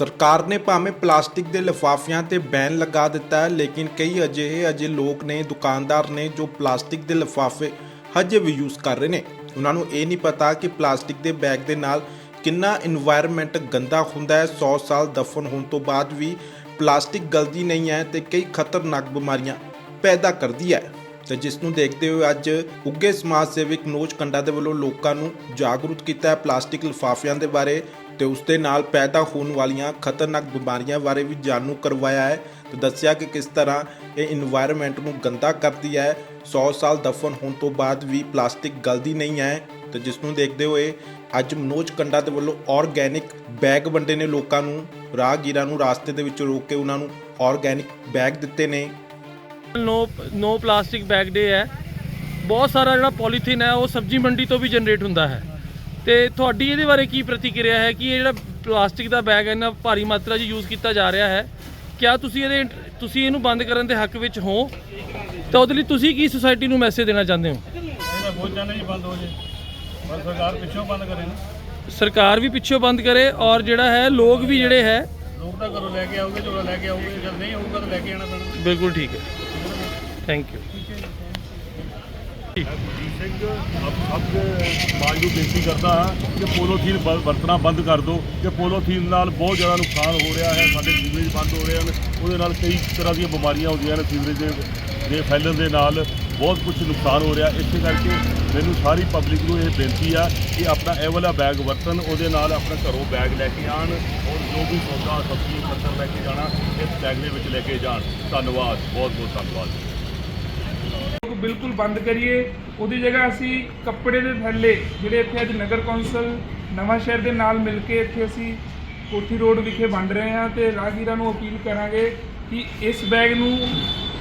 ਸਰਕਾਰ ਨੇ ਭਾਵੇਂ ਪਲਾਸਟਿਕ ਦੇ ਲਿਫਾਫਿਆਂ ਤੇ ਬੈਨ ਲਗਾ ਦਿੱਤਾ ਹੈ, ਲੇਕਿਨ ਕਈ ਅਜਿਹੇ ਅਜੇ ਲੋਕ ਨੇ, ਦੁਕਾਨਦਾਰ ਨੇ ਜੋ ਪਲਾਸਟਿਕ ਦੇ ਲਿਫਾਫੇ ਹਜੇ ਵੀ ਯੂਜ਼ ਕਰ ਰਹੇ ਨੇ। ਉਹਨਾਂ ਨੂੰ ਇਹ ਨਹੀਂ ਪਤਾ ਕਿ ਪਲਾਸਟਿਕ ਦੇ ਬੈਗ ਦੇ ਨਾਲ ਕਿੰਨਾ এনवायरमेंट ਗੰਦਾ ਹੁੰਦਾ ਹੈ। 100 ਸਾਲ ਦਫਨ ਹੋਣ ਤੋਂ ਬਾਅਦ ਵੀ ਪਲਾਸਟਿਕ ਗਲਦੀ ਨਹੀਂ ਹੈ ਤੇ ਕਈ ਖਤਰਨਾਕ ਬਿਮਾਰੀਆਂ ਪੈਦਾ ਕਰਦੀ ਹੈ। ਤੇ ਜਿਸ ਨੂੰ ਦੇਖਦੇ ਹੋਏ ਅੱਜ ਉੱਗੇ ਸਮਾਜ ਸੇਵਕ ਨੋਜ ਕੰਡਾ ਦੇ ਵੱਲੋਂ ਲੋਕਾਂ ਨੂੰ ਜਾਗਰੂਕ ਕੀਤਾ ਹੈ ਪਲਾਸਟਿਕ ਲਿਫਾਫਿਆਂ ਦੇ ਬਾਰੇ। ਤੇ ਉਸ ਦੇ ਨਾਲ ਪੈਦਾ ਹੋਣ ਵਾਲੀਆਂ ਖਤਰਨਾਕ ਬਿਮਾਰੀਆਂ ਬਾਰੇ ਵੀ ਜਾਣੂ ਕਰਵਾਇਆ ਹੈ ਤੇ ਦੱਸਿਆ ਕਿ ਕਿਸ ਤਰ੍ਹਾਂ ਇਹ এনवायरमेंट ਨੂੰ ਗੰਦਾ ਕਰਦੀ ਹੈ। 100 ਸਾਲ ਦਫਨ ਹੋਣ ਤੋਂ ਬਾਅਦ ਵੀ ਪਲਾਸਟਿਕ ਗਲਦੀ ਨਹੀਂ ਹੈ ਤੇ ਜਿਸ ਨੂੰ ਦੇਖਦੇ ਹੋਏ ਅੱਜ ਮਨੋਜ ਕੰਡਾ ਦੇ ਵੱਲੋਂ ਆਰਗੈਨਿਕ ਬੈਗ ਵੰਡੇ ਨੇ। ਲੋਕਾਂ ਨੂੰ, ਰਾਹਗੀਰਾਂ ਨੂੰ ਰਸਤੇ ਦੇ ਵਿੱਚ ਰੋਕ ਕੇ ਉਹਨਾਂ ਨੂੰ ਆਰਗੈਨਿਕ ਬੈਗ ਦਿੱਤੇ ਨੇ। ਨੋ ਨੋ ਪਲਾਸਟਿਕ ਬੈਗ ਡੇ ਹੈ। ਬਹੁਤ ਸਾਰਾ ਜਿਹੜਾ ਪੋਲੀਥੀਨ ਹੈ, ਉਹ ਸਬਜ਼ੀ ਮੰਡੀ ਤੋਂ ਵੀ ਜਨਰੇਟ ਹੁੰਦਾ ਹੈ। ਤੇ ਤੁਹਾਡੀ ਇਹਦੇ ਬਾਰੇ ਕੀ ਪ੍ਰਤੀਕਿਰਿਆ ਹੈ ਕਿ ਇਹ ਜਿਹੜਾ ਪਲਾਸਟਿਕ ਦਾ ਬੈਗ ਹੈ ਇੰਨਾ ਭਾਰੀ ਮਾਤਰਾ 'ਚ ਯੂਜ਼ ਕੀਤਾ ਜਾ ਰਿਹਾ ਹੈ ਕਿਆ ਤੁਸੀਂ ਇਹਦੇ ਤੁਸੀਂ ਇਹਨੂੰ ਬੰਦ ਕਰਨ ਦੇ ਹੱਕ ਵਿੱਚ ਹੋ? ਤਾਂ ਉਹਦੇ ਲਈ ਤੁਸੀਂ ਕੀ ਸੁਸਾਇਟੀ ਨੂੰ ਮੈਸੇਜ ਦੇਣਾ ਚਾਹੁੰਦੇ ਹੋ? ਇਹਦਾ ਬਹੁਤ ਚਾਹੁੰਦੇ ਜੀ ਬੰਦ ਹੋ ਜੇ। ਪਰ ਸਰਕਾਰ ਪਿੱਛੋਂ ਬੰਦ ਕਰੇ ਨਾ। ਸਰਕਾਰ ਵੀ ਪਿੱਛੋਂ ਬੰਦ ਕਰੇ ਔਰ ਜਿਹੜਾ ਹੈ ਲੋਕ ਵੀ ਜਿਹੜੇ ਹੈ ਲੋਕ ਤਾਂ ਘਰੋਂ ਲੈ ਕੇ ਆਉਗੇ ਝੋਲਾ ਲੈ ਕੇ ਆਉਗੇ ਜਦ ਨਹੀਂ ਆਊਗਾ ਤਾਂ ਲੈ ਕੇ ਆਣਾ ਪੈਣਾ। ਬਿਲਕੁਲ ਠੀਕ ਹੈ। ਥੈਂਕ ਯੂ ਜਗਜੀਤ ਸਿੰਘ ਅਬ ਅਬ ਸਮਾਜ ਬੇਨਤੀ ਕਰਦਾ ਹਾਂ ਕਿ ਪੋਲੋਥੀਨ ਬ- ਵਰਤਣਾ ਬੰਦ ਕਰ ਦਿਓ। ਕਿ ਪੋਲੋਥੀਨ ਨਾਲ ਬਹੁਤ ਜ਼ਿਆਦਾ ਨੁਕਸਾਨ ਹੋ ਰਿਹਾ ਹੈ, ਸਾਡੇ ਸੀਵਰੇਜ ਬੰਦ ਹੋ ਰਹੇ ਹਨ, ਉਹਦੇ ਨਾਲ ਕਈ ਤਰ੍ਹਾਂ ਦੀਆਂ ਬਿਮਾਰੀਆਂ ਹੁੰਦੀਆਂ ਨੇ ਸੀਵਰੇਜ ਦੇ ਦੇ ਫੈਲਣ ਦੇ ਨਾਲ। ਬਹੁਤ ਕੁਝ ਨੁਕਸਾਨ ਹੋ ਰਿਹਾ। ਇਸੇ ਕਰਕੇ ਮੈਨੂੰ ਸਾਰੀ ਪਬਲਿਕ ਨੂੰ ਇਹ ਬੇਨਤੀ ਆ ਕਿ ਆਪਣਾ ਇਹ ਵਾਲਾ ਬੈਗ ਵਰਤਣ, ਉਹਦੇ ਨਾਲ ਆਪਣਾ ਘਰੋਂ ਬੈਗ ਲੈ ਕੇ ਆਣ ਔਰ ਜੋ ਵੀ ਸੌਦਾ, ਸਬਜ਼ੀ, ਪੱਤਰ ਲੈ ਕੇ ਜਾਣਾ, ਇਸ ਬੈਗ ਦੇ ਵਿੱਚ ਲੈ ਕੇ ਜਾਣ। ਧੰਨਵਾਦ ਬਹੁਤ ਬਹੁਤ ਧੰਨਵਾਦ। ਬਿਲਕੁਲ ਬੰਦ ਕਰੀਏ। ਉਹਦੀ ਜਗ੍ਹਾ ਅਸੀਂ ਕੱਪੜੇ ਦੇ ਥੈਲੇ, ਜਿਹੜੇ ਇੱਥੇ ਅੱਜ ਨਗਰ ਕੌਂਸਲ ਨਵਾਂ ਸ਼ਹਿਰ ਦੇ ਨਾਲ ਮਿਲ ਕੇ ਇੱਥੇ ਅਸੀਂ ਕੋਠੀ ਰੋਡ ਵਿਖੇ ਵੰਡ ਰਹੇ ਹਾਂ ਤੇ ਰਾਹਗੀਰਾਂ ਨੂੰ ਅਪੀਲ ਕਰਾਂਗੇ ਕਿ ਇਸ ਬੈਗ ਨੂੰ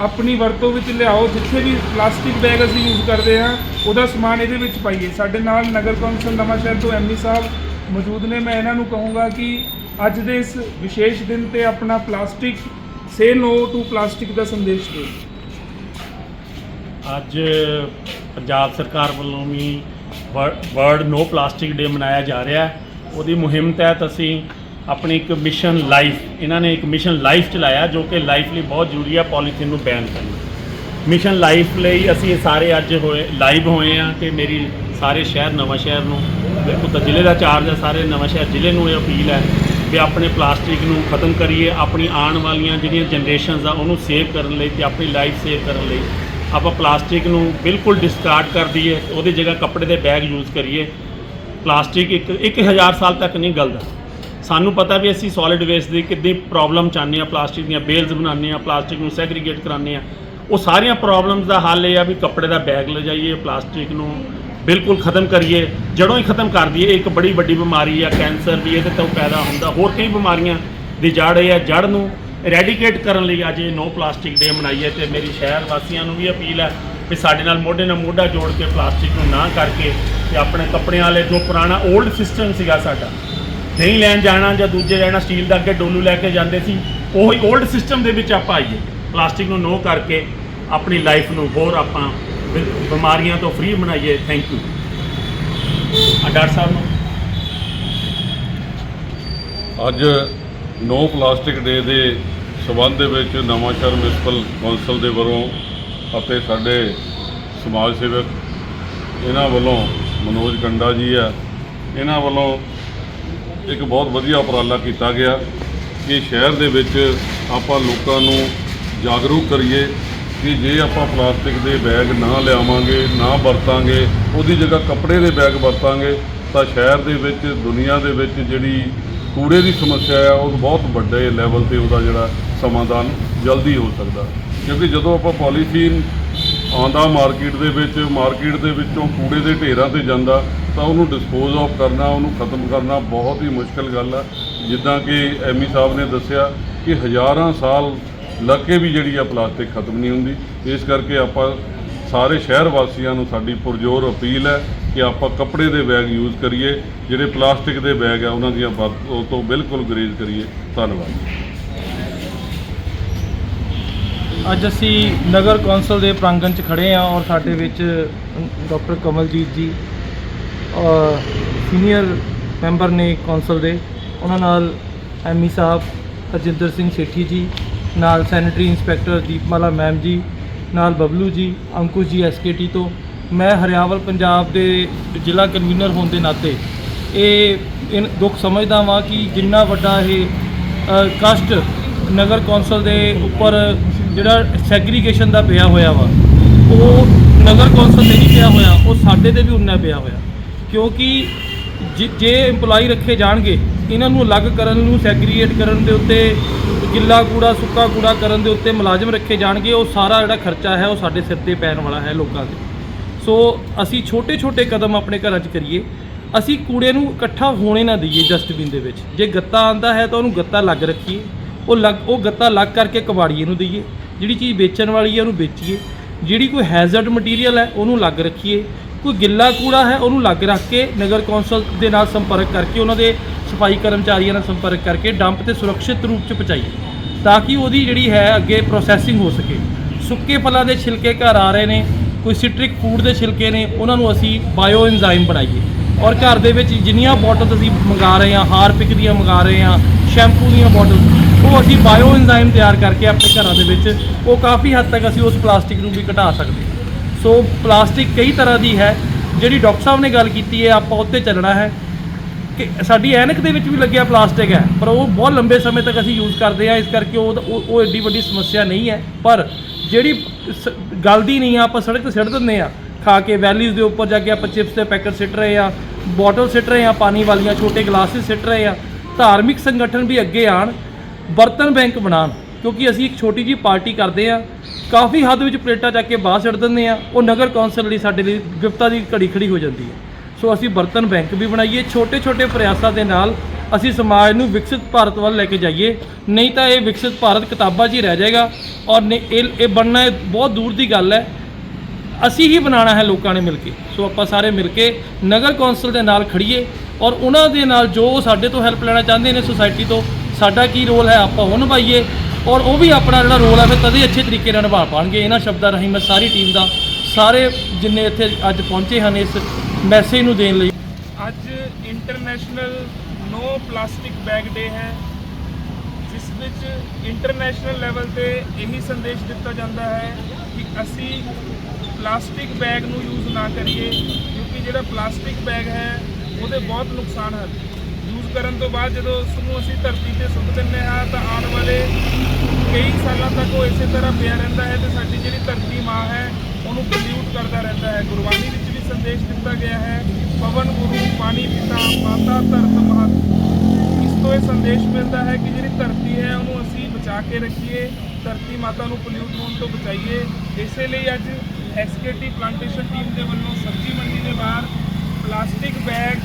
ਆਪਣੀ ਵਰਤੋਂ ਵਿੱਚ ਲਿਆਓ। ਜਿੱਥੇ ਵੀ ਪਲਾਸਟਿਕ ਬੈਗ ਅਸੀਂ ਯੂਜ਼ ਕਰਦੇ ਹਾਂ, ਉਹਦਾ ਸਮਾਨ ਇਹਦੇ ਵਿੱਚ ਪਾਈਏ। ਸਾਡੇ ਨਾਲ ਨਗਰ ਕੌਂਸਲ ਨਵਾਂ ਸ਼ਹਿਰ ਤੋਂ ਐਮਈ ਸਾਹਿਬ ਮੌਜੂਦ ਨੇ। ਮੈਂ ਇਹਨਾਂ ਨੂੰ ਕਹੂੰਗਾ ਕਿ ਅੱਜ ਦੇ ਇਸ ਵਿਸ਼ੇਸ਼ ਦਿਨ ਤੇ ਆਪਣਾ plastic say no to plastic ਦਾ ਸੰਦੇਸ਼ ਦਿਓ। ਅੱਜ ਪੰਜਾਬ ਸਰਕਾਰ ਵੱਲੋਂ ਵੀ ਵਰਲਡ ਨੋ ਪਲਾਸਟਿਕ ਡੇ ਮਨਾਇਆ ਜਾ ਰਿਹਾ ਹੈ। ਉਹਦੀ ਮੁਹਿੰਮ ਤਹਿਤ ਅਸੀਂ ਆਪਣੀ ਇੱਕ ਮਿਸ਼ਨ ਲਾਈਫ, ਇਹਨਾਂ ਨੇ ਇੱਕ ਮਿਸ਼ਨ ਲਾਈਫ ਚਲਾਇਆ ਜੋ ਕਿ ਲਾਈਫ ਲਈ ਬਹੁਤ ਜ਼ਰੂਰੀ ਹੈ ਪੋਲੀਥੀਨ ਨੂੰ ਬੈਨ ਕਰਨਾ ਮਿਸ਼ਨ ਲਾਈਫ ਲਈ ਅਸੀਂ ਇਹ ਸਾਰੇ ਅੱਜ ਹੋਏ, ਲਾਈਵ ਹੋਏ ਆ ਤੇ ਮੇਰੀ ਸਾਰੇ ਸ਼ਹਿਰ ਨਵਾਂ ਸ਼ਹਿਰ ਨੂੰ ਬਿਲਕੁਲ ਤਾਂ ਜ਼ਿਲ੍ਹੇ ਦਾ ਚਾਰਜ ਹੈ ਸਾਰੇ ਨਵਾਂ ਸ਼ਹਿਰ ਜ਼ਿਲ੍ਹੇ ਨੂੰ ਇਹ ਅਪੀਲ ਹੈ ਵੀ ਆਪਣੇ ਪਲਾਸਟਿਕ ਨੂੰ ਖਤਮ ਕਰੀਏ, ਆਪਣੀ ਆਉਣ ਵਾਲੀਆਂ ਜਿਹੜੀਆਂ ਜਨਰੇਸ਼ਨਸ ਆ, ਉਹਨੂੰ ਸੇਵ ਕਰਨ ਲਈ ਤੇ ਆਪਣੀ ਲਾਈਫ ਸੇਵ ਕਰਨ ਲਈ। ਆਪਾਂ ਪਲਾਸਟਿਕ ਨੂੰ ਬਿਲਕੁਲ ਡਿਸਕਾਰਡ ਕਰ ਦਈਏ, ਉਹਦੀ ਜਗ੍ਹਾ ਕੱਪੜੇ ਦੇ ਬੈਗ ਯੂਜ਼ ਕਰੀਏ। ਪਲਾਸਟਿਕ ਇੱਕ 1000 ਸਾਲ ਤੱਕ ਨਹੀਂ ਗਲਦਾ ਸਾਨੂੰ ਪਤਾ ਵੀ ਅਸੀਂ ਸੋਲਿਡ ਵੇਸਟ ਦੀ ਕਿੰਨੀ ਪ੍ਰੋਬਲਮ ਚਾਹੁੰਦੇ ਆ ਪਲਾਸਟਿਕ ਦੀਆਂ ਬੇਲਸ ਬਣਾਉਂਦੇ ਆ ਪਲਾਸਟਿਕ ਨੂੰ ਸੈਗਰੀਗੇਟ ਕਰਾਉਂਦੇ ਆ ਉਹ ਸਾਰੀਆਂ ਪ੍ਰੋਬਲਮਸ ਦਾ ਹੱਲ ਇਹ ਆ ਵੀ ਕੱਪੜੇ ਦਾ ਬੈਗ ਲੈ ਜਾਈਏ ਪਲਾਸਟਿਕ ਨੂੰ ਬਿਲਕੁਲ ਖਤਮ ਕਰੀਏ। ਜੜੋਂ ਹੀ ਖਤਮ ਕਰ ਦਈਏ, ਇੱਕ ਬੜੀ ਵੱਡੀ ਬਿਮਾਰੀ ਆ, ਕੈਂਸਰ ਵੀ ਇਹਦੇ ਤੋਂ ਪੈਦਾ ਹੁੰਦਾ। ਹੋਰ ਕਈ ਬਿਮਾਰੀਆਂ ਦੀ ਜੜ ਇਹ ਆ ਜੜ ਨੂੰ ਰੈਡੀਕੇਟ ਕਰਨ ਲਈ ਅੱਜ ਇਹ ਨੋ ਪਲਾਸਟਿਕ ਡੇ ਮਨਾਈਏ ਤੇ ਮੇਰੀ ਸ਼ਹਿਰ ਵਾਸੀਆਂ ਨੂੰ ਵੀ ਅਪੀਲ ਹੈ ਵੀ ਸਾਡੇ ਨਾਲ ਮੋਢੇ ਨਾਲ ਮੋਢਾ ਜੋੜ ਕੇ ਪਲਾਸਟਿਕ ਨੂੰ ਨਾ ਕਰਕੇ ਤੇ ਆਪਣੇ ਕੱਪੜਿਆਂ ਵਾਲੇ ਜੋ ਪੁਰਾਣਾ 올ਡ ਸਿਸਟਮ ਸੀਗਾ ਸਾਡਾ, ਨਹੀਂ ਲੈਣ ਜਾਣਾ ਜਾਂ ਦੂਜੇ ਲੈਣਾ ਸਟੀਲ ਦਾ ਅੱਗੇ ਡੋਲੂ ਲੈ ਕੇ ਜਾਂਦੇ ਸੀ, ਉਹੀ 올ਡ ਸਿਸਟਮ ਦੇ ਵਿੱਚ ਆਪਾਂ ਆਈਏ। ਪਲਾਸਟਿਕ ਨੂੰ ਨੋ ਕਰਕੇ ਆਪਣੀ ਲਾਈਫ ਨੂੰ ਹੋਰ ਆਪਾਂ ਬਿ- ਬਿਮਾਰੀਆਂ ਤੋਂ ਫ੍ਰੀ ਬਣਾਈਏ। ਥੈਂਕ ਯੂ ਆ ਡਾਕਟਰ ਸਾਹਿਬ ਨੂੰ। ਅੱਜ ਨੋ ਪਲਾਸਟਿਕ ਡੇ ਦੇ ਸਬੰਧ ਦੇ ਵਿੱਚ ਨਵਾਂਸ਼ਹਿਰ ਮਿਊਨਿਸਪਲ ਕੌਂਸਲ ਦੇ ਵੱਲੋਂ ਅਤੇ ਸਾਡੇ ਸਮਾਜ ਸੇਵਕ ਇਹਨਾਂ ਵੱਲੋਂ ਮਨੋਜ ਕੰਡਾ ਜੀ ਆ, ਇਹਨਾਂ ਵੱਲੋਂ ਇੱਕ ਬਹੁਤ ਵਧੀਆ ਉਪਰਾਲਾ ਕੀਤਾ ਗਿਆ ਕਿ ਸ਼ਹਿਰ ਦੇ ਵਿੱਚ ਆਪਾਂ ਲੋਕਾਂ ਨੂੰ ਜਾਗਰੂਕ ਕਰੀਏ ਕਿ ਜੇ ਆਪਾਂ ਪਲਾਸਟਿਕ ਦੇ ਬੈਗ ਨਾ ਲਿਆਵਾਂਗੇ, ਨਾ ਵਰਤਾਂਗੇ, ਉਹਦੀ ਜਗ੍ਹਾ ਕੱਪੜੇ ਦੇ ਬੈਗ ਵਰਤਾਂਗੇ, ਤਾਂ ਸ਼ਹਿਰ ਦੇ ਵਿੱਚ, ਦੁਨੀਆ ਦੇ ਵਿੱਚ ਜਿਹੜੀ ਕੂੜੇ ਦੀ ਸਮੱਸਿਆ ਹੈ ਉਹ ਬਹੁਤ ਵੱਡੇ ਲੈਵਲ ਤੇ ਉਹਦਾ ਜਿਹੜਾ ਸਮਾਧਾਨ ਜਲਦੀ ਹੋ ਸਕਦਾ। ਕਿਉਂਕਿ ਜਦੋਂ ਆਪਾਂ ਪੋਲੀਥੀਨ ਆਉਂਦਾ ਮਾਰਕੀਟ ਦੇ ਵਿੱਚ ਮਾਰਕੀਟ ਦੇ ਵਿੱਚੋਂ ਕੂੜੇ ਦੇ ਢੇਰਾਂ ਤੇ ਜਾਂਦਾ, ਤਾਂ ਉਹਨੂੰ ਡਿਸਪੋਜ਼ ਆਫ ਕਰਨਾ, ਉਹਨੂੰ ਖਤਮ ਕਰਨਾ ਬਹੁਤ ਹੀ ਮੁਸ਼ਕਲ ਗੱਲ ਆ। ਜਿੱਦਾਂ ਕਿ ਐਮੀ ਸਾਹਿਬ ਨੇ ਦੱਸਿਆ ਕਿ ਹਜ਼ਾਰਾਂ ਸਾਲ ਲੱਗ ਕੇ ਵੀ ਜਿਹੜੀ ਆ ਪਲਾਸਟਿਕ ਖਤਮ ਨਹੀਂ ਹੁੰਦੀ। ਇਸ ਕਰਕੇ ਆਪਾਂ ਸਾਰੇ ਸ਼ਹਿਰ ਵਾਸੀਆਂ ਨੂੰ ਸਾਡੀ ਪੁਰਜੋਰ ਅਪੀਲ ਹੈ ਕਿ ਆਪਾਂ ਕੱਪੜੇ ਦੇ ਬੈਗ ਯੂਜ਼ ਕਰੀਏ, ਜਿਹੜੇ ਪਲਾਸਟਿਕ ਦੇ ਬੈਗ ਆ, ਉਹਨਾਂ ਦੀਆਂ ਉਹ ਤੋਂ ਬਿਲਕੁਲ ਗਰੇਜ਼ ਕਰੀਏ। ਧੰਨਵਾਦ। ਅੱਜ ਅਸੀਂ ਨਗਰ ਕੌਂਸਲ ਦੇ ਪ੍ਰਾਂਗਣ 'ਚ ਖੜੇ ਹਾਂ ਔਰ ਸਾਡੇ ਵਿੱਚ ਡਾਕਟਰ ਕਮਲਜੀਤ ਜੀ ਸੀਨੀਅਰ ਮੈਂਬਰ ਨੇ ਕੌਂਸਲ ਦੇ। ਉਹਨਾਂ ਨਾਲ ਐਮਈ ਸਾਹਿਬ, ਹਰਜਿੰਦਰ ਸਿੰਘ ਸੇਠੀ ਜੀ, ਨਾਲ ਸੈਨੇਟਰੀ ਇੰਸਪੈਕਟਰ ਦੀਪਮਾਲਾ ਮੈਮ ਜੀ, ਨਾਲ ਬਬਲੂ ਜੀ, ਅੰਕੁਸ਼ ਜੀ ਐਸਕੇਟੀ ਤੋਂ। ਮੈਂ ਹਰਿਆਵਲ, ਪੰਜਾਬ ਦੇ ਜ਼ਿਲ੍ਹਾ ਕਨਵੀਨਰ ਹੋਣ ਦੇ ਨਾਤੇ ਇਹ ਦੁੱਖ ਸਮਝਦਾ ਵਾਂ ਕਿ ਜਿੰਨਾ ਵੱਡਾ ਇਹ ਕਸ਼ਟ ਨਗਰ ਕੌਂਸਲ ਦੇ ਉੱਪਰ ਜਿਹੜਾ ਸੈਗਰੀਗੇਸ਼ਨ ਦਾ ਪਿਆ ਹੋਇਆ ਵਾ, ਉਹ ਨਗਰ ਕੌਂਸਲ ਤੇ ਨਹੀਂ ਪਿਆ ਹੋਇਆ, ਉਹ ਸਾਡੇ ਤੇ ਵੀ ਉਨਾ ਪਿਆ ਹੋਇਆ। ਕਿਉਂਕਿ ਜਿ- ਜੇ EMPLOYE ਰੱਖੇ ਜਾਣਗੇ, ਇਹਨਾਂ ਨੂੰ ਅਲੱਗ ਕਰਨ ਨੂੰ ਸੈਗਰੀਗੇਟ ਕਰਨ ਦੇ ਉੱਤੇ ਗਿੱਲਾ ਕੂੜਾ, ਸੁੱਕਾ ਕੂੜਾ ਕਰਨ ਦੇ ਉੱਤੇ ਮੁਲਾਜ਼ਮ ਰੱਖੇ ਜਾਣਗੇ, ਉਹ ਸਾਰਾ ਜਿਹੜਾ ਖਰਚਾ ਹੈ, ਉਹ ਸਾਡੇ ਸਿਰ ਤੇ ਪੈਣ ਵਾਲਾ ਹੈ ਲੋਕਾਂ ਦੇ ਸੋ ਅਸੀਂ ਛੋਟੇ-ਛੋਟੇ ਕਦਮ ਆਪਣੇ ਘਰਾਂ 'ਚ ਕਰੀਏ। ਅਸੀਂ ਕੂੜੇ ਨੂੰ ਇਕੱਠਾ ਹੋਣੇ ਨਾ ਦਈਏ ਡਸਟਬਿਨ ਦੇ ਵਿੱਚ। ਜੇ ਗੱਤਾ ਆਂਦਾ ਹੈ ਤਾਂ ਉਹਨੂੰ ਗੱਤਾ ਲੱਗ ਰੱਖੀਏ। ਉਹ ਲੱਗ, ਉਹ ਗੱਤਾ ਲੱਗ ਕਰਕੇ ਕਬਾੜੀਏ ਨੂੰ ਦਈਏ। ਜਿਹੜੀ ਚੀਜ਼ ਵੇਚਣ ਵਾਲੀ ਹੈ ਉਹਨੂੰ ਵੇਚੀਏ। ਜਿਹੜੀ ਕੋਈ ਹੈਜ਼ਰਡ ਮਟੀਰੀਅਲ ਹੈ ਉਹਨੂੰ ਲੱਗ ਰੱਖੀਏ। ਕੋਈ ਗਿੱਲਾ ਕੂੜਾ ਹੈ ਉਹਨੂੰ ਲੱਗ ਰੱਖ ਕੇ ਨਗਰ ਕੌਂਸਲ ਦੇ ਨਾਲ ਸੰਪਰਕ ਕਰਕੇ ਉਹਨਾਂ ਦੇ ਸਫ਼ਾਈ ਕਰਮਚਾਰੀਆਂ ਨਾਲ ਸੰਪਰਕ ਕਰਕੇ ਡੰਪ ਤੇ ਸੁਰੱਖਿਅਤ ਰੂਪ 'ਚ ਪਹੁੰਚਾਈਏ। ਤਾਂ ਕਿ ਉਹਦੀ ਜਿਹੜੀ ਹੈ ਅੱਗੇ ਪ੍ਰੋਸੈਸਿੰਗ ਹੋ ਸਕੇ। ਸੁੱਕੇ ਫਲਾਂ ਦੇ ਛਿਲਕੇ ਘਰ ਆ ਰਹੇ ਨੇ। ਕੋਈ ਸਿਟ੍ਰਿਕ ਫੂਡ ਦੇ ਛਿਲਕੇ ਨੇ, ਉਹਨਾਂ ਨੂੰ ਅਸੀਂ ਬਾਇਓ ਐਂਜ਼ਾਈਮ ਬਣਾਈਏ। ਔਰ ਘਰ ਦੇ ਵਿੱਚ ਜਿੰਨੀਆਂ ਬੋਟਲਸ ਅਸੀਂ ਮੰਗਾ ਰਹੇ ਹਾਂ ਹਾਰਪਿਕ ਦੀਆਂ ਮੰਗਾ ਰਹੇ ਹਾਂ ਸ਼ੈਂਪੂ ਦੀਆਂ ਬੋਟਲਸ ਉਹ ਅਸੀਂ ਬਾਇਓ ਐਂਜ਼ਾਈਮ ਤਿਆਰ ਕਰਕੇ ਆਪਣੇ ਘਰਾਂ ਦੇ ਵਿੱਚ, ਉਹ ਕਾਫੀ ਹੱਦ ਤੱਕ ਅਸੀਂ ਉਸ ਪਲਾਸਟਿਕ ਨੂੰ ਵੀ ਘਟਾ ਸਕਦੇ ਸੋ ਪਲਾਸਟਿਕ ਕਈ ਤਰ੍ਹਾਂ ਦੀ ਹੈ, ਜਿਹੜੀ ਡਾਕਟਰ ਸਾਹਿਬ ਨੇ ਗੱਲ ਕੀਤੀ ਹੈ, ਆਪਾਂ ਉੱਤੇ ਚੱਲਣਾ ਹੈ। ਕਿ ਸਾਡੀ ਐਨਕ ਦੇ ਵਿੱਚ ਵੀ ਲੱਗਿਆ ਪਲਾਸਟਿਕ ਹੈ, ਪਰ ਉਹ ਬਹੁਤ ਲੰਬੇ ਸਮੇਂ ਤੱਕ ਅਸੀਂ ਯੂਜ਼ ਕਰਦੇ ਆ ਇਸ ਕਰਕੇ ਉਹ ਉਹ ਉਹ ਐਡੀ ਵੱਡੀ ਸਮੱਸਿਆ ਨਹੀਂ ਹੈ। ਪਰ ਜਿਹੜੀ ਸ- ਗਲਦੀ ਨਹੀਂ ਆ, ਆਪਾਂ ਸੜਕ ਤੇ ਸਿੱਟ ਦਿੰਦੇ ਆ। ਖਾ ਕੇ ਵੈਲੀਜ਼ ਦੇ ਉੱਪਰ ਜਾ ਕੇ ਆਪਾਂ ਚਿਪਸ ਦੇ ਪੈਕਟ ਸਿੱਟ ਰਹੇ ਆ, ਬੋਟਲ ਸਿੱਟ ਰਹੇ ਆ, ਪਾਣੀ ਵਾਲੀਆਂ ਛੋਟੇ ਗਲਾਸਿਸ ਸਿੱਟ ਰਹੇ ਆ। ਧਾਰਮਿਕ ਸੰਗਠਨ ਵੀ ਅੱਗੇ ਆਣ, ਬਰਤਨ ਬੈਂਕ ਬਣਾਉਣ ਕਿਉਂਕਿ ਅਸੀਂ ਇੱਕ ਛੋਟੀ ਜੀ ਪਾਰਟੀ ਕਰਦੇ ਆ। ਕਾਫੀ ਹੱਦ ਵਿੱਚ ਪਲੇਟਾਂ ਚੱਕ ਕੇ ਬਾਹਰ ਸਿੱਟ ਦਿੰਦੇ ਆ, ਉਹ ਨਗਰ ਕੌਂਸਲ ਲਈ ਸਾਡੇ ਲਈ ਵਿਪਤਾ ਦੀ ਘੜੀ ਖੜੀ ਹੋ ਜਾਂਦੀ ਹੈ। ਸੋ ਅਸੀਂ ਬਰਤਨ ਬੈਂਕ ਵੀ ਬਣਾਈਏ ਛੋਟੇ ਛੋਟੇ ਪ੍ਰਯਾਸਾਂ ਦੇ ਨਾਲ ਅਸੀਂ ਸਮਾਜ ਨੂੰ ਵਿਕਸਿਤ ਭਾਰਤ ਵੱਲ ਲੈ ਕੇ ਜਾਈਏ। ਨਹੀਂ ਤਾਂ ਇਹ ਵਿਕਸਿਤ ਭਾਰਤ ਕਿਤਾਬਾਂ 'ਚ ਹੀ ਰਹਿ ਜਾਏਗਾ। ਔਰ ਨੇ- ਇਹ ਇਹ ਬਣਨਾ ਬਹੁਤ ਦੂਰ ਦੀ ਗੱਲ ਹੈ। ਅਸੀਂ ਹੀ ਬਣਾਉਣਾ ਹੈ ਲੋਕਾਂ ਨੇ ਮਿਲ ਕੇ। ਸੋ ਆਪਾਂ ਸਾਰੇ ਮਿਲ ਕੇ ਨਗਰ ਕੌਂਸਲ ਦੇ ਨਾਲ ਖੜੀਏ ਔਰ ਉਹਨਾਂ ਦੇ ਨਾਲ ਜੋ ਸਾਡੇ ਤੋਂ ਹੈਲਪ ਲੈਣਾ ਚਾਹੁੰਦੇ ਨੇ ਸੁਸਾਇਟੀ ਤੋਂ, ਸਾਡਾ ਕੀ ਰੋਲ ਹੈ ਆਪਾਂ ਉਹ ਨਿਭਾਈਏ ਔਰ ਉਹ ਵੀ ਆਪਣਾ ਜਿਹੜਾ ਰੋਲ ਹੈ ਫਿਰ ਤਦੇ ਅੱਛੇ ਤਰੀਕੇ ਨਾਲ ਨਿਭਾ ਪਾਣਗੇ। ਇਹਨਾਂ ਸ਼ਬਦਾਂ ਰਾਹੀਂ ਮੈਂ ਸਾਰੀ ਟੀਮ ਦਾ, ਸਾਰੇ ਜਿੰਨੇ ਇੱਥੇ ਅੱਜ ਪਹੁੰਚੇ ਹਨ ਇਸ ਮੈਸੇਜ ਨੂੰ ਦੇਣ ਲਈ। ਅੱਜ international no plastic bag day ਹੈ। ਵਿੱਚ ਇੰਟਰਨੈਸ਼ਨਲ ਲੈਵਲ ਤੇ ਇਹੀ ਸੰਦੇਸ਼ ਦਿੱਤਾ ਜਾਂਦਾ ਹੈ ਕਿ ਅਸੀਂ ਪਲਾਸਟਿਕ ਬੈਗ ਨੂੰ ਯੂਜ਼ ਨਾ ਕਰੀਏ, ਕਿਉਂਕਿ ਜਿਹੜਾ ਪਲਾਸਟਿਕ ਬੈਗ ਹੈ, ਉਹਦੇ ਬਹੁਤ ਨੁਕਸਾਨ ਹਨ। ਯੂਜ਼ ਕਰਨ ਤੋਂ ਬਾਅਦ ਜਦੋਂ ਉਸ ਨੂੰ ਅਸੀਂ ਧਰਤੀ ਤੇ ਸੁੱਟ ਦਿੰਦੇ ਹਾਂ, ਤਾਂ ਆਉਣ ਵਾਲੇ ਕਈ ਸਾਲਾਂ ਤੱਕ ਉਹ ਇਸੇ ਤਰ੍ਹਾਂ ਪਿਆ ਰਹਿੰਦਾ ਹੈ ਤੇ ਸਾਡੀ ਜਿਹੜੀ ਧਰਤੀ ਮਾਂ ਹੈ, ਉਹਨੂੰ ਪੋਲਿਊਟ ਕਰਦਾ ਰਹਿੰਦਾ ਹੈ। ਗੁਰਬਾਣੀ ਵਿੱਚ ਵੀ ਸੰਦੇਸ਼ ਦਿੱਤਾ ਗਿਆ ਹੈ, ਪਵਨ ਗੁਰੂ, ਪਾਣੀ ਪਿਤਾ, ਮਾਤਾ, ਧਰਤ ਇਹ ਸੰਦੇਸ਼ ਮਿਲਦਾ ਹੈ ਕਿ ਜਿਹੜੀ ਧਰਤੀ ਹੈ ਉਹਨੂੰ ਅਸੀਂ ਬਚਾ ਕੇ ਰੱਖੀਏ, ਧਰਤੀ ਮਾਤਾ ਨੂੰ ਪੋਲਿਊਟ ਹੋਣ ਤੋਂ ਬਚਾਈਏ। ਇਸੇ ਲਈ ਅੱਜ ਐਸਕੇਟੀ ਪਲਾਂਟੇਸ਼ਨ ਟੀਮ ਦੇ ਵੱਲੋਂ ਸਬਜ਼ੀ ਮੰਡੀ ਦੇ ਬਾਹਰ ਪਲਾਸਟਿਕ ਬੈਗ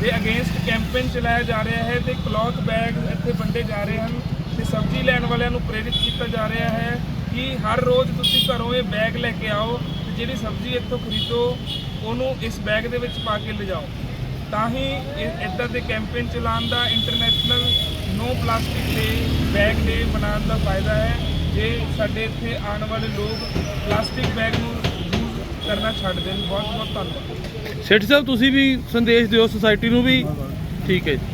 ਦੇ ਅਗੇਂਸਟ ਕੈਂਪੇਨ ਚਲਾਇਆ ਜਾ ਰਿਹਾ ਹੈ ਤੇ ਕਲੌਥ ਬੈਗ ਇੱਥੇ ਵੰਡੇ ਜਾ ਰਹੇ ਹਨ ਤੇ ਸਬਜ਼ੀ ਲੈਣ ਵਾਲਿਆਂ ਨੂੰ ਪ੍ਰੇਰਿਤ ਕੀਤਾ ਜਾ ਰਿਹਾ ਹੈ ਕਿ ਹਰ ਰੋਜ਼ ਤੁਸੀਂ ਘਰੋਂ ਇਹ ਬੈਗ ਲੈ ਕੇ ਆਓ ਤੇ ਜਿਹੜੀ ਸਬਜ਼ੀ ਇੱਥੋਂ ਖਰੀਦੋ, ਉਹਨੂੰ ਇਸ ਬੈਗ ਦੇ ਵਿੱਚ ਪਾ ਕੇ ਲਿਜਾਓ। ਤਾਂ ਹੀ ਇੱਦਾਂ ਦੇ ਕੈਂਪੇਨ ਚਲਾਉਣ ਦਾ international no plastic day bag day ਮਨਾਉਣ ਦਾ ਫਾਇਦਾ ਹੈ। ਜੇ ਸਾਡੇ ਇੱਥੇ ਆਉਣ ਵਾਲੇ ਲੋਕ ਪਲਾਸਟਿਕ ਬੈਗ ਨੂੰ ਯੂਜ਼ ਕਰਨਾ ਛੱਡ ਦੇਣ। ਬਹੁਤ ਬਹੁਤ ਧੰਨਵਾਦ। ਸੇਠ ਸਾਹਿਬ, ਤੁਸੀਂ ਵੀ ਸੰਦੇਸ਼ ਦਿਓ ਸੁਸਾਇਟੀ ਨੂੰ ਵੀ। ਠੀਕ ਹੈ ਜੀ।